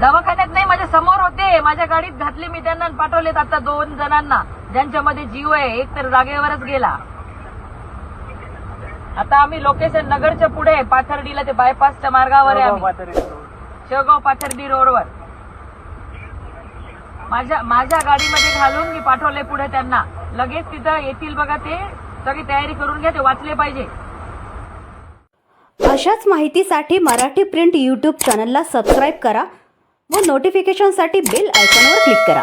दवाखान्यात नाही माझ्यासमोर होते. माझ्या गाडीत घातली मी त्यांना पाठवलेत आता दोन जणांना. ज्यांच्यामध्ये जीव आहे एक तर जागेवरच गेला. आता आम्ही लोकेशन नगरच्या पुढे पाथर्डीला ते बायपासच्या मार्गावर आहे आम्ही. शेवगाव पाथर्डी रोडवर. माझ्या माझ्या गाडीमध्ये घालून मी पाठवले पुढे त्यांना. लगेच तिथं येतील बघा ते. सगळी तयारी करून घ्या ते वाचले पाहिजे. अशाच माहितीसाठी मराठी प्रिंट यूट्यूब चॅनलला सबस्क्राईब करा. व नोटिफिकेशनसाठी बेल आयकॉनवर क्लिक करा.